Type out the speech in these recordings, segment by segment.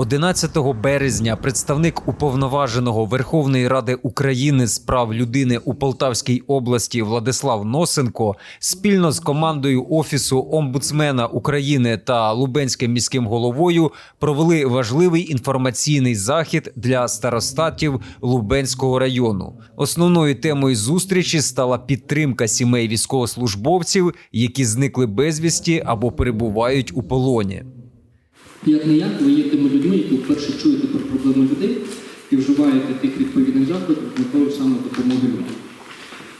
11 березня представник уповноваженого Верховної Ради України з прав людини у Полтавській області Владислав Носенко спільно з командою Офісу омбудсмена України та Лубенським міським головою провели важливий інформаційний захід для старостатів Лубенського району. Основною темою зустрічі стала підтримка сімей військовослужбовців, які зникли безвісті або перебувають у полоні. Як не як, ви є тими людьми, які вперше чуєте про проблеми людей і вживаєте тих відповідних заходів з метою саме допомоги людям.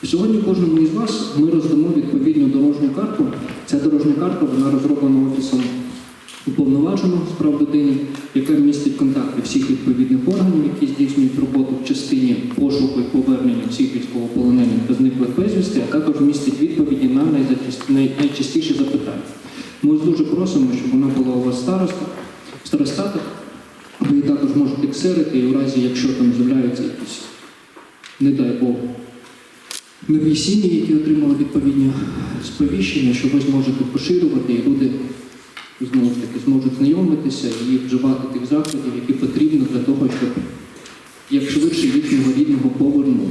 Сьогодні кожному із вас ми роздамо відповідну дорожню карту. Ця дорожня карта вона розроблена офісом уповноваженого з прав людини, яка містить контакти всіх відповідних органів, які здійснюють роботу в частині пошуку і повернення всіх військовополонених та зниклих безвісти, а також містить відповіді на найчастіші запитання. Просимо, щоб вона була у вас староста, старостатах. Ви також можете ксерити, і в разі, якщо там з'являються якісь, не дай Бог, нові сім'ї, які отримали відповідні сповіщення, що ви зможете поширювати, і люди знову ж таки зможуть знайомитися і вживати тих заходів, які потрібно для того, щоб як швидше їхнього рідного повернули.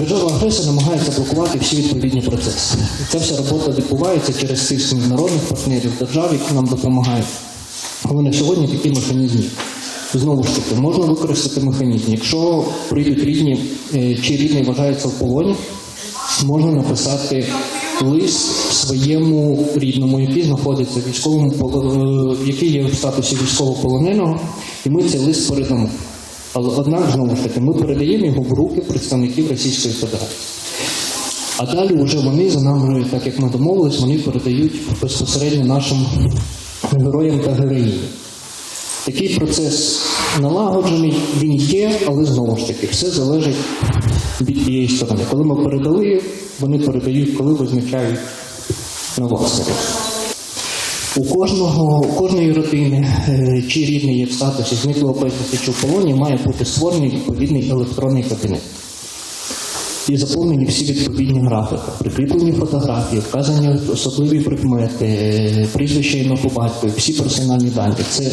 Держава агресор намагається блокувати всі відповідні процеси. Ця вся робота відбувається через тиск міжнародних партнерів, держав, які нам допомагають. Але на сьогодні такі механізми. Знову ж таки, можна використати механізм. Якщо прийдуть рідні е, чи рідний вважається в полоні, можна написати лист своєму рідному, який знаходиться в військовому е, який є в статусі військовополоненого, і ми цей лист передамо. Але однак, знову ж таки, ми передаємо його в руки представників Російської Федерації. А далі вже вони за нами, так як ми домовились, вони передають безпосередньо нашим героям та героїням. Такий процес налагоджений, він є, але знову ж таки, все залежить від тієї сторони. Коли ми передали, вони передають, коли визначають на власників. У кожного, у кожної родини е, чи рідний є в статусі зниклого безвісти чи в полоні має бути створений відповідний електронний кабінет. І заповнені всі відповідні графіки, прикріплені фотографії, вказані особливі прикмети, е, прізвище ім'я по батькові, всі персональні дані. Це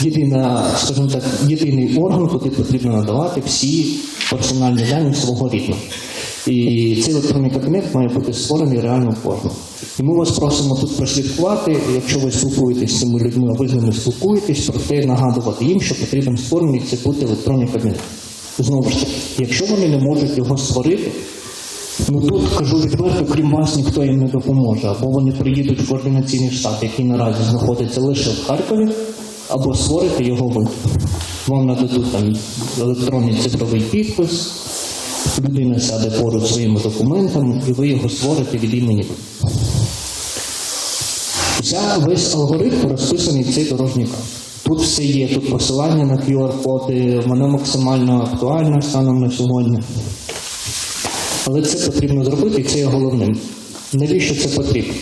єдина, скажімо так, єдиний орган, куди потрібно надавати всі персональні дані свого рідного. І цей електронний кабінет має бути створений реально в кожному. І ми вас просимо тут прослідкувати, якщо ви спілкуєтесь з цими людьми, а ви з ними спілкуєтесь, проте нагадувати їм, що потрібен створений це бути електронний кабінет. Знову ж таки, якщо вони не можуть його створити, ну тут кажу відверто, крім вас ніхто їм не допоможе. Або вони приїдуть в координаційний штаб, який наразі знаходиться лише в Харкові, або створити його ви. Вам нададуть там електронний цифровий підпис, людина сяде поруч своїми документами, і ви його створите від імені. Вся весь алгоритм розписаний в цей дорожній карт. Тут все є, тут посилання на QR-коди, воно максимально актуальне станом на сьогодні. Але це потрібно зробити, і це є головним. Навіщо це потрібно?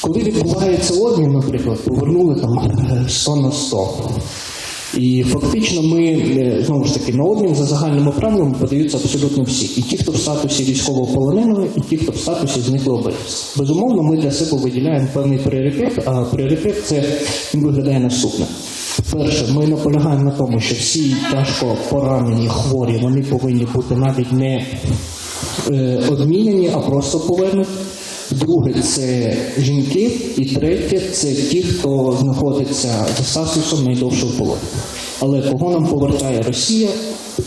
Коли відбувається обмін, наприклад, повернули там е, 100 на 100. І фактично ми е, знову ж таки на обмін за загальними правилами подаються абсолютно всі. І ті, хто в статусі військового полоненого, і ті, хто в статусі зниклого безвісти. Безумовно, ми для себе виділяємо певний пріоритет, а пріоритет це він виглядає наступне. Перше, ми наполягаємо на тому, що всі тяжко поранені, хворі, вони повинні бути навіть не е, обміняні, а просто повернуті. Друге це жінки, і третє це ті, хто знаходиться за статусом в полоні. Але кого нам повертає Росія,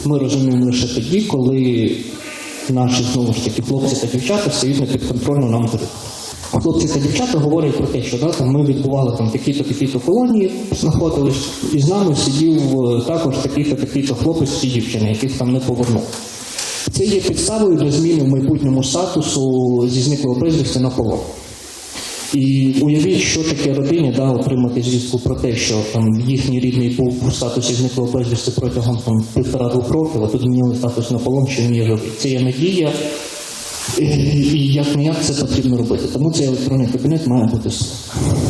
ми розуміємо лише тоді, коли наші знову ж таки хлопці та дівчата стають на підконтрольну нам територію. Хлопці та дівчата говорять про те, що да, там, ми відбували там такі-то такі-то колонії, знаходились, і з нами сидів е, також такий-то такий-то хлопець чи дівчина, яких там не повернув. Це є підставою для зміни в майбутньому статусу зі зниклого безвісти на полон. І уявіть, що таке родині да, отримати звістку про те, що там їхній рідний був у статусі зниклого безвісти протягом там, півтора-двох років, а тут змінили статус на полон, що він є живий. Це є надія, і, і як не як це потрібно робити. Тому цей електронний кабінет має бути створений.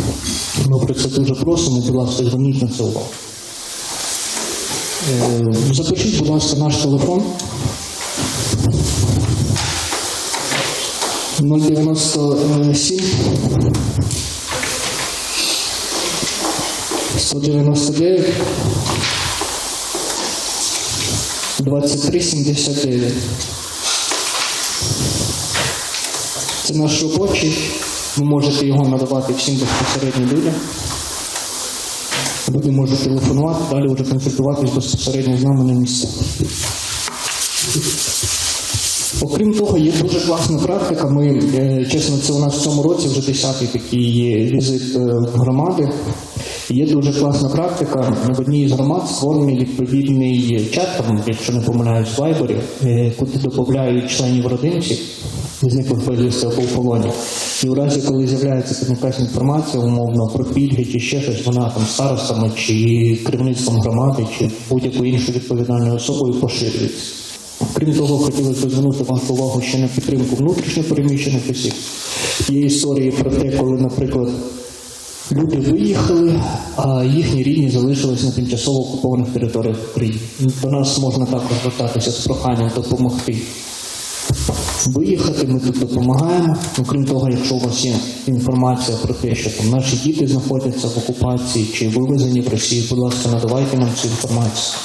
Ми про це дуже просимо, будь ласка, зверніть на це увагу. Е, Запишіть, будь ласка, наш телефон. 097 199 2379. Це наш робочий. Ви можете його надавати всім безпосередньо людям. Люди можуть телефонувати, далі вже консультуватись безпосередньо з нами на місцях. Окрім того, є дуже класна практика. Ми, е, чесно, це у нас в цьому році вже десятий такий є візит е, в громади. Є дуже класна практика. В одній з громад створений відповідний чат, там, якщо не помиляюсь, в Вайбері, е, куди додають членів родинців, зниклих безвісти в полоні. І в разі, коли з'являється там якась інформація, умовно, про пільги чи ще щось, вона там старостами чи керівництвом громади, чи будь-якою іншою відповідальною особою поширюється. Крім того, хотілося б звернути вашу увагу ще на підтримку внутрішньо переміщених осіб. Є історії про те, коли, наприклад, люди виїхали, а їхні рідні залишились на тимчасово окупованих територіях України. До нас можна також звертатися з проханням допомогти виїхати, ми тут допомагаємо. Ну, крім того, якщо у вас є інформація про те, що там наші діти знаходяться в окупації чи вивезені в Росію, будь ласка, надавайте нам цю інформацію.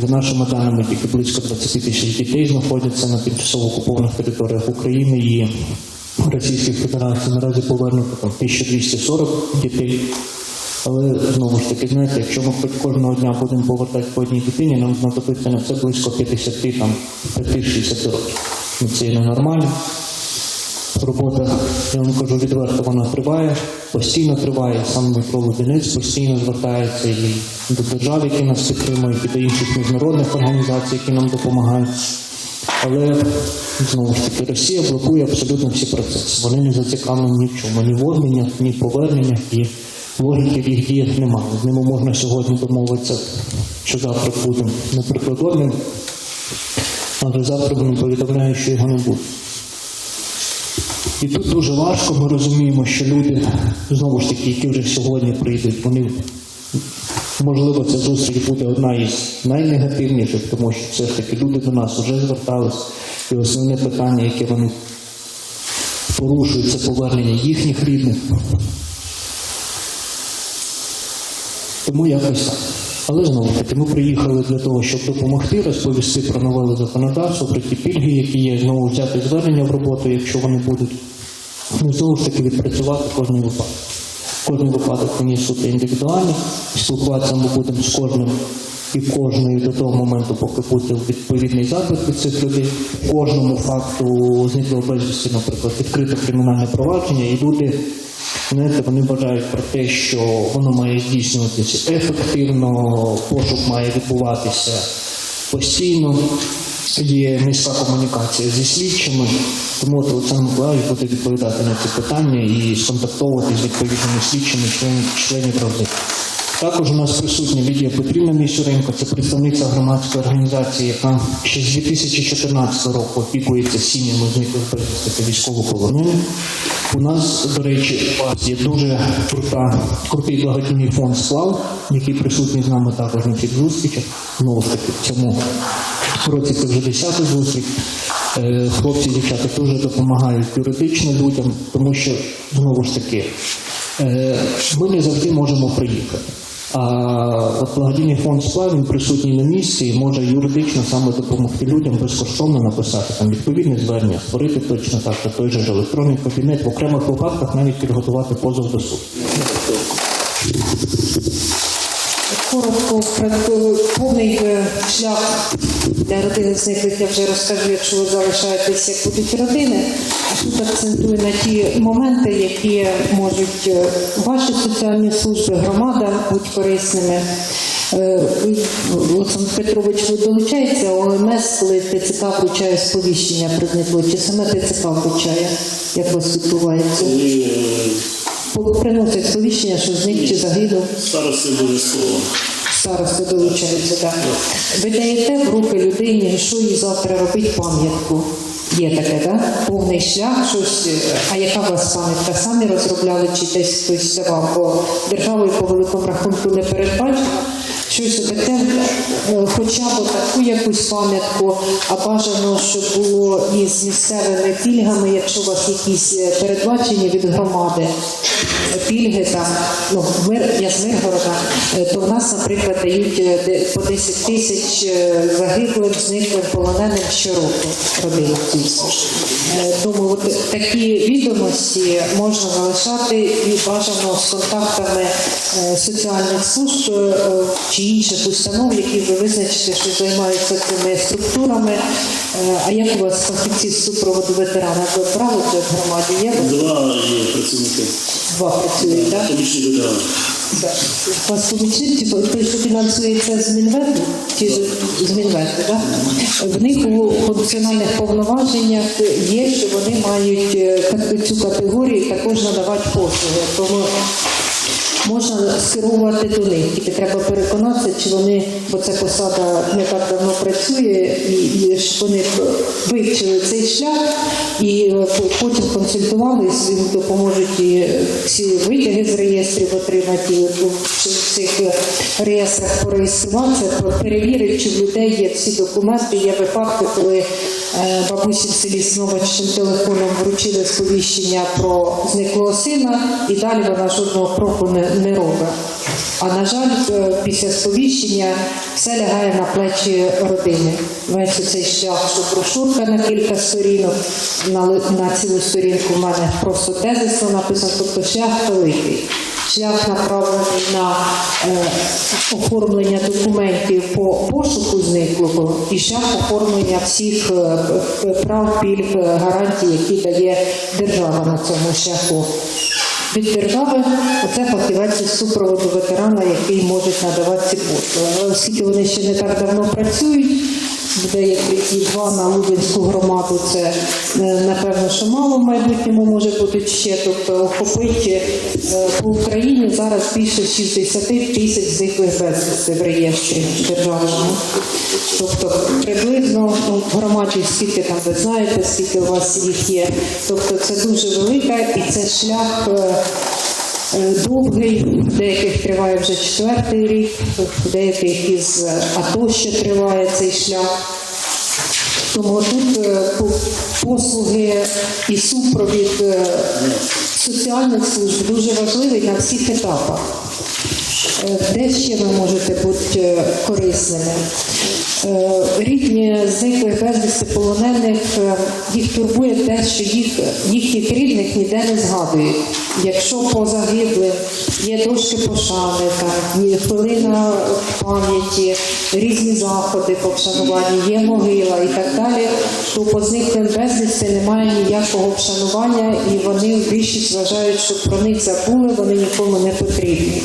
За нашими даними, тільки близько 20 тисяч дітей знаходяться на тимчасово окупованих територіях України і Російської Федерації. Наразі повернуто там 1240 дітей. Але знову ж таки, знаєте, якщо ми хоч кожного дня будемо повертати по одній дитині, нам знадобиться на це близько 50 там 5-60 років. Це є ненормально. Робота, я вам кажу відверто, вона триває, постійно триває. Сам Дмитро Лубінець постійно звертається і до держав, які нас підтримують, і до інших міжнародних організацій, які нам допомагають. Але знову ж таки Росія блокує абсолютно всі процеси. Вони не зацікавлені ні в чому, ні в обмінях, ні в поверненнях, і логіки в їх діях немає. З ними можна сьогодні домовитися, що завтра буде, наприклад, обмін, але завтра вони повідомляють, що його не буде. І тут дуже важко, ми розуміємо, що люди, знову ж таки, які вже сьогодні прийдуть, вони можливо ця зустріч буде одна із найнегативніших, тому що все ж таки люди до нас вже звертались, і основне питання, яке вони порушують, це повернення їхніх рідних. Тому якось так. Але знову таки, ми приїхали для того, щоб допомогти, розповісти про новели законодавства, про ті пільги, які є, знову взяти звернення в роботу, якщо вони будуть. Ну, знову ж таки, відпрацювати кожний випадок. Кожний випадок є суто індивідуальний, спілкуватися ми будемо з кожним і кожною до того моменту, поки буде відповідний запит від цих людей. Кожному факту зниклого безвісті, наприклад, відкрите кримінальне провадження, і люди Знаєте, вони вважають про те, що воно має здійснюватися ефективно, пошук має відбуватися постійно. Є низька комунікація зі слідчими, тому от Олександр Миколаївич буде відповідати на ці питання і сконтактовувати з відповідними слідчими членів, ради. Також у нас присутня Лідія Петрівна Місюренко, це представниця громадської організації, яка ще з 2014 року опікується сім'ями зниклих безвісти та військовополонених. У нас, до речі, у вас є дуже крута, крутий благодійний фонд «Сплав», який присутній з нами також на цих зустрічах. Знову ж таки, в цьому році це вже 10 зустріч. Е, Хлопці дівчата дуже допомагають юридично людям, тому що знову ж таки е, ми не завжди можемо приїхати. А от благодійний фонд сплав він присутній на місці і може юридично саме допомогти людям безкоштовно написати там відповідне звернення, створити точно так що той же ж електронний кабінет, в окремих випадках навіть підготувати позов до суду. Коротко, повний е, шлях для родини зниклих я вже розкажу, якщо ви залишаєтесь, як будуть родини. А тут акцентую на ті моменти, які можуть е, ваші соціальні служби, громада бути корисними. Е, Олександр Петрович, ви долучається ОМС, коли ТЦК вручає сповіщення про зникло, чи саме ТЦК вручає, як вас відбувається? Приносять сповіщення, що зник чи загинув. Старости обов'язково. Старості долучаються, так. Ви даєте в руки людині, що їй завтра робить пам'ятку. Є таке, так? Повний шлях, щось. е, А яка у вас пам'ятка? Самі розробляли чи десь хтось давав? Бо державою по великому рахунку не передбачено, щось таке, е, хоча б таку якусь пам'ятку, а бажано, щоб було і з місцевими пільгами, якщо у вас якісь е, передбачені від громади е, пільги там, ну, мир, я з Миргорода, то в нас, наприклад, дають по 10 тисяч загиблим, зниклим, полоненим щороку родинам. Тому от такі відомості можна залишати і бажано з контактами соціальних служб чи інших установ, які ви визначите, що займаються цими структурами. Е, А як у вас фахівці з супроводу ветерана? Ви правите в громаді? Є Два є працівники, два працюють, так? помічні ветерани. Так. У вас помічник, типу, той, що фінансується з Мінвету, чи з- з Мінвету, так? В них у функціональних повноваженнях є, що вони мають е, цю категорію також надавати послуги. Тому можна скеровувати до них, тільки треба переконатися, чи вони, бо ця посада не так давно працює, і, і вони вивчили цей шлях і е, потім консультувалися, їм допоможуть всі витяги з реєстрів отримати, в цих реєстрах пореєструватися, перевірити, чи в людей є всі документи. Є випадки, коли е, бабусі в селі з новачним телефоном вручили сповіщення про зниклого сина, і далі вона жодного кроку не, не робить. А на жаль, е, після сповіщення все лягає на плечі родини. Весь цей шлях, що брошурка на кілька сторінок, на, на цілу сторінку в мене просто тезисно написано, тобто шлях великий. Шлях направлений на е, оформлення документів по пошуку зниклого і шлях оформлення всіх е, прав, пільг, е, гарантій, які дає держава на цьому шляху. Держави це фахівець супроводу ветерана, який може надавати ці послуги. Оскільки вони ще не так давно працюють, деякі два на Лубенську громаду, це е, напевно, що мало в майбутньому може бути ще. Тобто охопити е, по Україні зараз більше 60 тисяч зниклих безвісти в реєстрі державному. Тобто приблизно ну, в громаді скільки там ви знаєте, скільки у вас їх є. Тобто це дуже велика і це шлях. Е, е, Довгий, деяких триває вже четвертий рік, деяких із АТО ще триває цей шлях. Тому тут е, послуги і супровід е, соціальних служб дуже важливий на всіх етапах. Е, Де ще ви можете бути е, корисними? Е, Рідні зниклих безвісти полонених е, їх турбує те, що їх, їхніх рідних ніде не згадують. Якщо по загиблим є дошки пошани, там, хвилина пам'яті, різні заходи по вшануванню, є могила і так далі, то по зниклим безвісти немає ніякого вшанування, і вони більшість вважають, що про них забули, вони нікому не потрібні.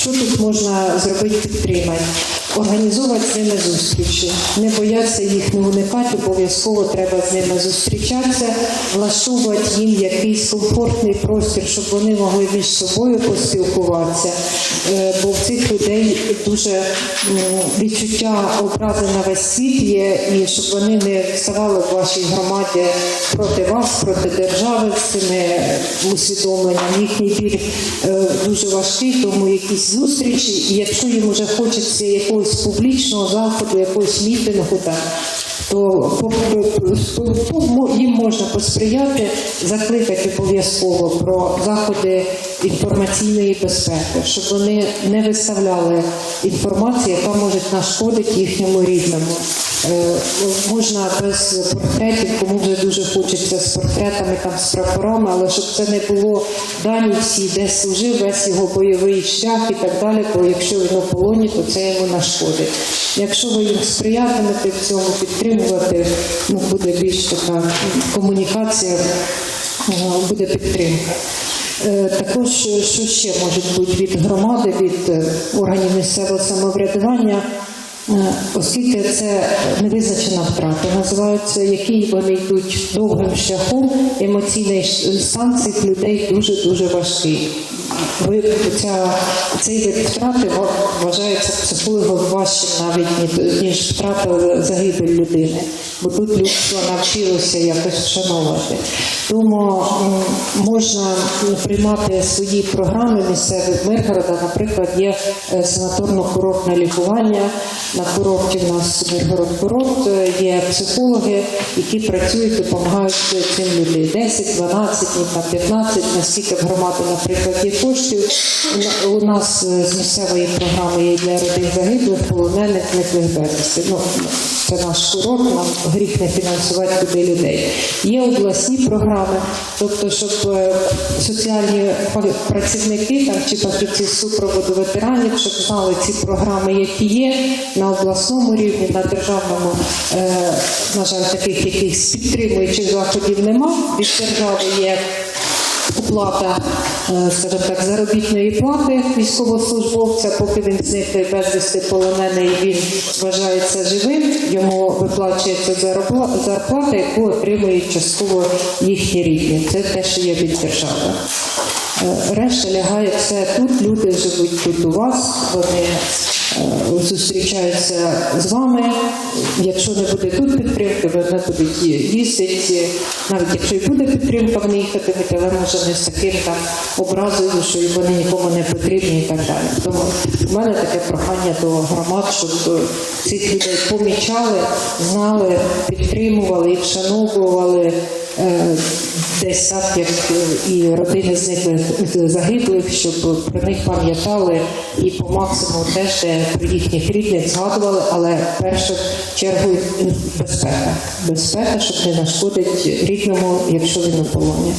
Що тут можна зробити підтримати? Організовувати з ними зустрічі, не боятися їх не уникати, обов'язково треба з ними зустрічатися, влаштовувати їм якийсь комфортний простір, щоб вони могли між собою поспілкуватися. Е, Бо в цих людей дуже відчуття образи на весь світ є, і щоб вони не вставали в вашій громаді проти вас, проти держави з цими усвідомленням. Їхній біль е, дуже важкий, тому якісь зустрічі, і якщо їм вже хочеться якогось публічного заходу, якогось мітингу, так, то їм можна посприяти, закликати обов'язково про заходи інформаційної безпеки, щоб вони не виставляли інформацію, яка може нашкодити їхньому рідному. Е, Можна без портретів, кому вже дуже хочеться з портретами, там з прапорами, але щоб це не було дані всі, де служив, весь його бойовий шлях і так далі, бо якщо він у полоні, то це йому нашкодить. Якщо ви їм сприятимете в цьому підтримувати, ну буде більш така комунікація, е, буде підтримка. Е, Також що ще може бути від громади, від органів місцевого самоврядування, оскільки це невизначена втрата, називаються, які вони йдуть довгим шляхом, емоційний стан цих людей дуже дуже важкий. Ви ця цей вид втрати ва- вважається психологом важчим навіть ні- ніж втрата загибель людини. Бо тут людство навчилося якось вшановувати. Тому можна приймати свої програми місцевих Миргорода. Наприклад, є е, санаторно-курортне лікування. На курорті в нас Миргород курорт, е, є психологи, які працюють, допомагають цим людям 10, 12, днів на 15, наскільки в громади, наприклад, є коштів. У- нас е, з місцевої програми є для родин загиблих, полонених, безвісти. Ну, це наш курорт, нам гріх не фінансувати туди людей. Є обласні програми, тобто, щоб е, соціальні пра- працівники там чи фахівці супроводу ветеранів, щоб знали ці програми, які є на обласному рівні, на державному, е, на жаль, таких якихось підтримуючих заходів нема. Від держави є оплата, е, скажімо так, заробітної плати військовослужбовця, поки він зниклий безвісти полонений, він вважається живим, йому виплачується зарплата, яку отримують частково їхні рідні. Це те, що є від держави. Е, Решта лягає все тут. Люди живуть тут у вас. Вони зустрічаються з вами. Якщо не буде тут підтримки, вони будуть їздити. Навіть якщо і буде підтримка, вони їхатимуть, але може не з таким там образою, що вони нікому не потрібні і так далі. Тому в мене таке прохання до громад, щоб е, цих людей помічали, знали, підтримували і вшановували. Е, десь так, як е, і родини зниклих загиблих, щоб про них пам'ятали і по максимуму теж е, про їхніх рідних згадували, але в першу чергу е, безпека. Безпека, щоб не нашкодить рідному, якщо він у полоні.